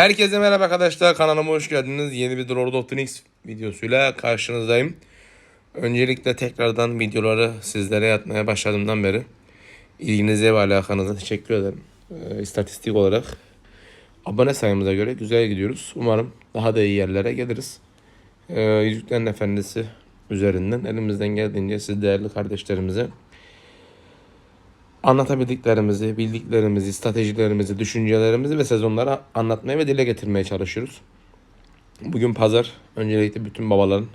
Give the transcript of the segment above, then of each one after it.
Herkese merhaba arkadaşlar kanalıma hoş geldiniz. Yeni bir Lord of the Rings videosuyla karşınızdayım. Öncelikle tekrardan videoları sizlere yatmaya başladığımdan beri ilginize ve alakanıza teşekkür ederim. Ee, istatistik olarak abone sayımıza göre güzel gidiyoruz. Umarım daha da iyi yerlere geliriz. Ee, Yüzüklerin Efendisi üzerinden elimizden geldiğince siz değerli kardeşlerimize anlatabildiklerimizi, bildiklerimizi, stratejilerimizi, düşüncelerimizi ve sezonları anlatmaya ve dile getirmeye çalışıyoruz. Bugün pazar. Öncelikle bütün babaların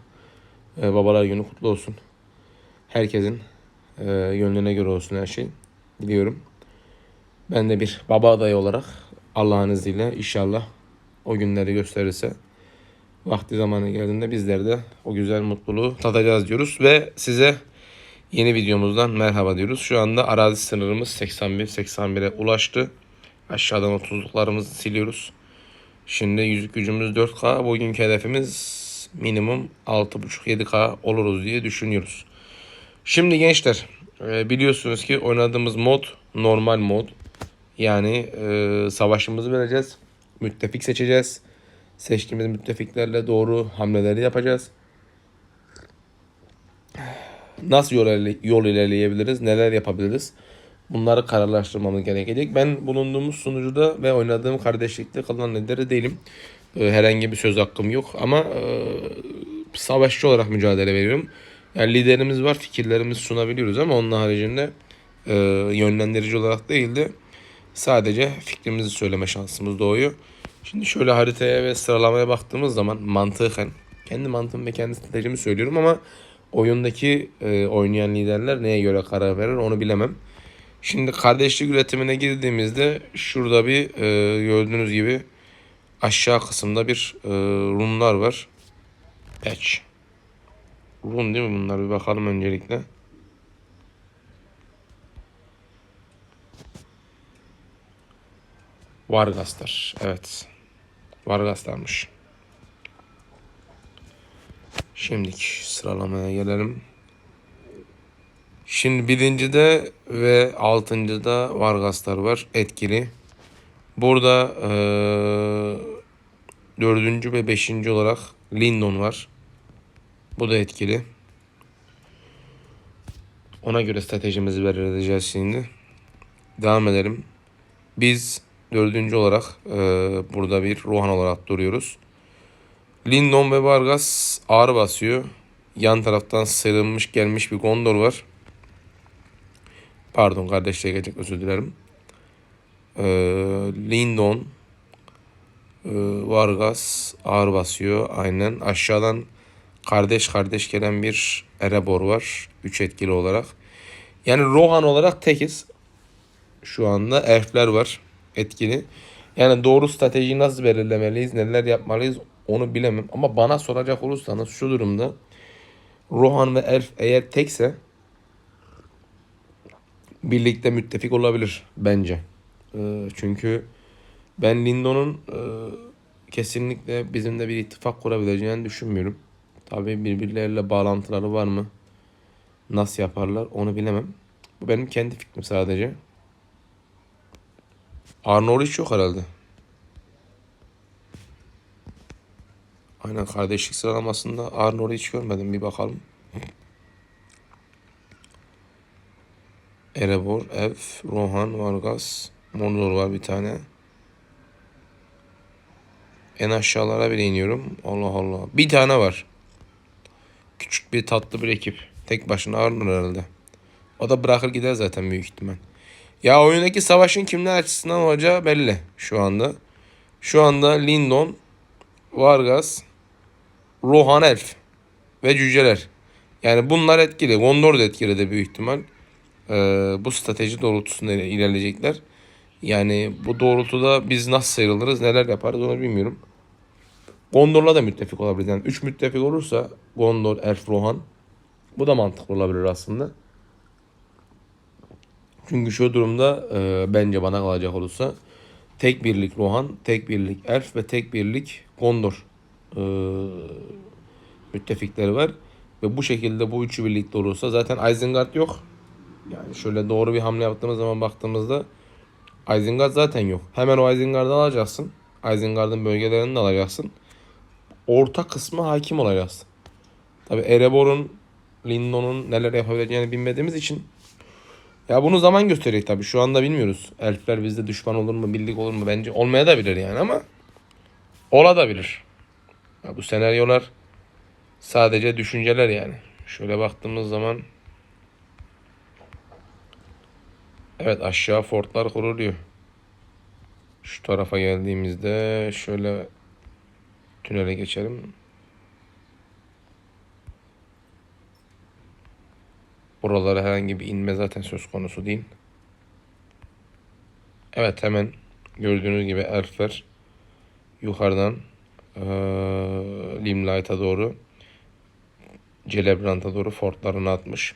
e, babalar günü kutlu olsun. Herkesin e, gönlüne göre olsun her şey. Diliyorum. Ben de bir baba adayı olarak Allah'ın izniyle inşallah o günleri gösterirse vakti zamanı geldiğinde bizler de o güzel mutluluğu tadacağız diyoruz ve size Yeni videomuzdan merhaba diyoruz. Şu anda arazi sınırımız 81-81'e ulaştı. Aşağıdan 30'luklarımızı siliyoruz. Şimdi yüzük gücümüz 4K. Bugünkü hedefimiz minimum 6.5-7K oluruz diye düşünüyoruz. Şimdi gençler e, biliyorsunuz ki oynadığımız mod normal mod. Yani e, savaşımızı vereceğiz. Müttefik seçeceğiz. Seçtiğimiz müttefiklerle doğru hamleleri yapacağız nasıl yol, yol ilerleyebiliriz, neler yapabiliriz? Bunları kararlaştırmamız gerekecek. Ben bulunduğumuz sunucuda ve oynadığım kardeşlikte kalan lideri değilim. Ee, herhangi bir söz hakkım yok ama e, savaşçı olarak mücadele veriyorum. Yani liderimiz var, fikirlerimizi sunabiliyoruz ama onun haricinde e, yönlendirici olarak değil de sadece fikrimizi söyleme şansımız doğuyor. Şimdi şöyle haritaya ve sıralamaya baktığımız zaman mantıken kendi mantığım ve kendi stratejimi söylüyorum ama oyundaki e, oynayan liderler neye göre karar verir onu bilemem. Şimdi kardeşlik üretimine girdiğimizde şurada bir e, gördüğünüz gibi aşağı kısımda bir e, runlar var. Patch. Run değil mi bunlar? Bir bakalım öncelikle. Vargaslar. Evet. Vargaslarmış. Şimdiki sıralamaya gelelim. Şimdi birincide ve altıncıda Vargaslar var etkili. Burada eee dördüncü ve beşinci olarak Lindon var. Bu da etkili. Ona göre stratejimizi belirleyeceğiz şimdi. Devam edelim. Biz dördüncü olarak eee, burada bir Rohan olarak duruyoruz. Lindon ve Vargas ağır basıyor. Yan taraftan sıyrılmış gelmiş bir Gondor var. Pardon kardeşliğe gelecek özür dilerim. Ee, Lindon e, Vargas ağır basıyor aynen. Aşağıdan kardeş kardeş gelen bir Erebor var. 3 etkili olarak. Yani Rohan olarak tekiz. Şu anda elfler var etkili. Yani doğru stratejiyi nasıl belirlemeliyiz, neler yapmalıyız onu bilemem. Ama bana soracak olursanız şu durumda Rohan ve Elf eğer tekse birlikte müttefik olabilir bence. Ee, çünkü ben Lindon'un e, kesinlikle bizimle bir ittifak kurabileceğini düşünmüyorum. Tabii birbirleriyle bağlantıları var mı? Nasıl yaparlar onu bilemem. Bu benim kendi fikrim sadece. Arnor hiç yok herhalde. Aynen kardeşlik sıralamasında Arnor'u hiç görmedim. Bir bakalım. Erebor, Elf, Rohan, Vargas, Mordor var bir tane. En aşağılara bile iniyorum. Allah Allah. Bir tane var. Küçük bir tatlı bir ekip. Tek başına Arnor herhalde. O da bırakır gider zaten büyük ihtimal. Ya oyundaki savaşın kimler açısından olacağı belli şu anda. Şu anda Lindon, Vargas, Rohan Elf ve cüceler. Yani bunlar etkili. Gondor da etkili de büyük ihtimal. Ee, bu strateji doğrultusunda iler- ilerleyecekler. Yani bu doğrultuda biz nasıl sıyrılırız, neler yaparız onu bilmiyorum. Gondor'la da müttefik olabilir. Yani 3 müttefik olursa Gondor, Elf, Rohan bu da mantıklı olabilir aslında. Çünkü şu durumda e, bence bana kalacak olursa tek birlik Rohan, tek birlik Elf ve tek birlik Gondor e, müttefikleri var. Ve bu şekilde bu üçü birlikte olursa zaten Isengard yok. Yani şöyle doğru bir hamle yaptığımız zaman baktığımızda Isengard zaten yok. Hemen o Isengard'ı alacaksın. Isengard'ın bölgelerini de alacaksın. Orta kısmı hakim olacaksın. Tabi Erebor'un, Lindon'un neler yapabileceğini bilmediğimiz için ya bunu zaman gösterecek tabi. Şu anda bilmiyoruz. Elfler bizde düşman olur mu, birlik olur mu? Bence olmaya da bilir yani ama ola da bilir. Ya bu senaryolar sadece düşünceler yani. Şöyle baktığımız zaman Evet aşağı fortlar kuruluyor. Şu tarafa geldiğimizde şöyle tünele geçelim. Buralara herhangi bir inme zaten söz konusu değil. Evet hemen gördüğünüz gibi elfler yukarıdan eee Limlight'a doğru Celebrant'a doğru fortlarını atmış.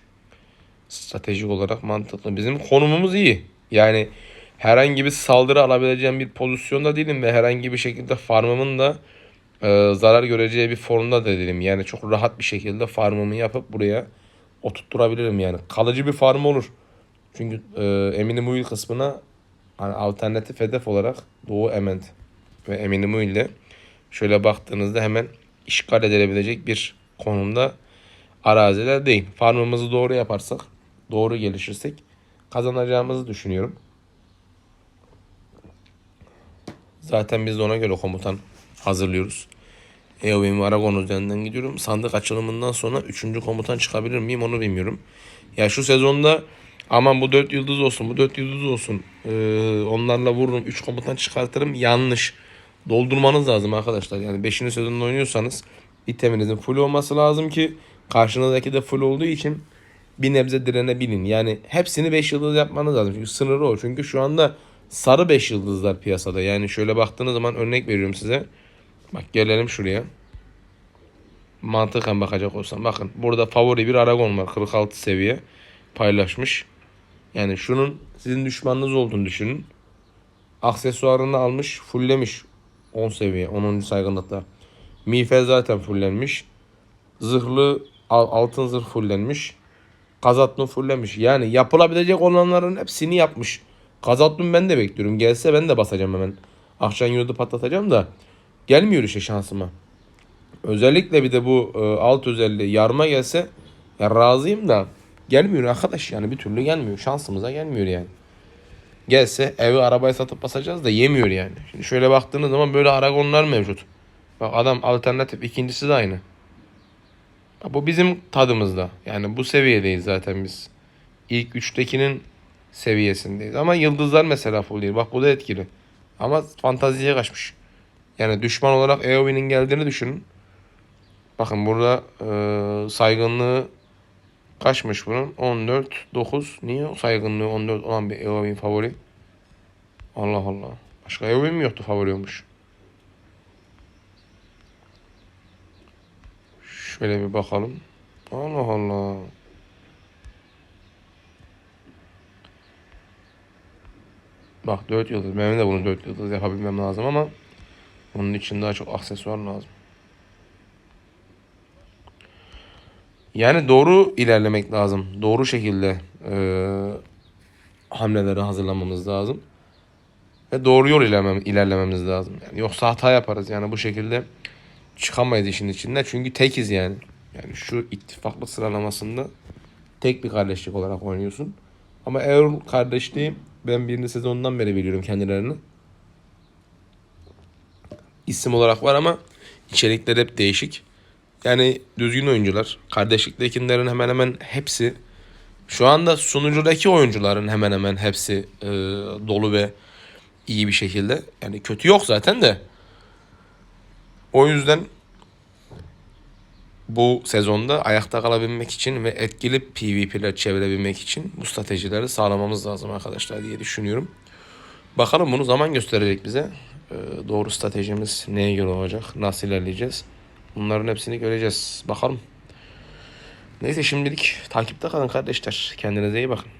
Stratejik olarak mantıklı. Bizim konumumuz iyi. Yani herhangi bir saldırı alabileceğim bir pozisyonda değilim ve herhangi bir şekilde farmımın da e, zarar göreceği bir formda da değilim. Yani çok rahat bir şekilde farmımı yapıp buraya oturtturabilirim yani. Kalıcı bir farm olur. Çünkü e, Eminim kısmına hani alternatif hedef olarak Doğu Ement ve Eminim ile şöyle baktığınızda hemen işgal edilebilecek bir konumda araziler değil. Farmımızı doğru yaparsak, doğru gelişirsek kazanacağımızı düşünüyorum. Zaten biz de ona göre komutan hazırlıyoruz. Ve Aragon üzerinden gidiyorum. Sandık açılımından sonra 3. komutan çıkabilir miyim onu bilmiyorum. Ya şu sezonda aman bu 4 yıldız olsun, bu 4 yıldız olsun. Ee, onlarla vururum, 3 komutan çıkartırım. Yanlış. Doldurmanız lazım arkadaşlar. Yani 5. sezonda oynuyorsanız iteminizin full olması lazım ki karşınızdaki de full olduğu için bir nebze direnebilin. Yani hepsini 5 yıldız yapmanız lazım. Çünkü sınırı o. Çünkü şu anda sarı 5 yıldızlar piyasada. Yani şöyle baktığınız zaman örnek veriyorum size. Bak gelelim şuraya. Mantıken bakacak olsam. Bakın burada favori bir Aragon var. 46 seviye paylaşmış. Yani şunun sizin düşmanınız olduğunu düşünün. Aksesuarını almış, fulllemiş. 10 seviye, 10. saygınlıkta. Miğfer zaten fullenmiş. Zırhlı al- altın zırh fullenmiş. Kazatlın fullenmiş. Yani yapılabilecek olanların hepsini yapmış. Kazatlın ben de bekliyorum. Gelse ben de basacağım hemen. Akşam yurdu patlatacağım da. Gelmiyor işte şansıma. Özellikle bir de bu e, alt özelliği yarma gelse ya razıyım da gelmiyor arkadaş yani bir türlü gelmiyor. Şansımıza gelmiyor yani. Gelse evi arabayı satıp basacağız da yemiyor yani. Şimdi şöyle baktığınız zaman böyle aragonlar mevcut. Bak adam alternatif ikincisi de aynı. Bu bizim tadımızda. Yani bu seviyedeyiz zaten biz. İlk üçtekinin seviyesindeyiz. Ama yıldızlar mesela full değil. Bak bu da etkili. Ama fantaziye kaçmış. Yani düşman olarak Eowyn'in geldiğini düşünün. Bakın burada e, saygınlığı kaçmış bunun? 14, 9. Niye saygınlığı 14 olan bir Eowyn favori? Allah Allah. Başka Eowyn mi yoktu favori olmuş? Şöyle bir bakalım. Allah Allah. Bak 4 yıldız. Benim de bunu 4 yıldız yapabilmem lazım ama onun için daha çok aksesuar lazım. Yani doğru ilerlemek lazım. Doğru şekilde e, hamleleri hazırlamamız lazım. Ve doğru yol ilerlemem, ilerlememiz lazım. Yani yoksa hata yaparız. Yani bu şekilde çıkamayız işin içinde. Çünkü tekiz yani. Yani şu ittifaklık sıralamasında tek bir kardeşlik olarak oynuyorsun. Ama Erol kardeşliği ben birinci sezondan beri biliyorum kendilerini. İsim olarak var ama içerikler hep değişik. Yani düzgün oyuncular. Kardeşliktekilerin hemen hemen hepsi şu anda sunucudaki oyuncuların hemen hemen hepsi e, dolu ve iyi bir şekilde. Yani kötü yok zaten de. O yüzden bu sezonda ayakta kalabilmek için ve etkili PvP'ler çevirebilmek için bu stratejileri sağlamamız lazım arkadaşlar diye düşünüyorum. Bakalım bunu zaman gösterecek bize. Ee, doğru stratejimiz neye göre olacak, nasıl ilerleyeceğiz. Bunların hepsini göreceğiz. Bakalım. Neyse şimdilik takipte kalın kardeşler. Kendinize iyi bakın.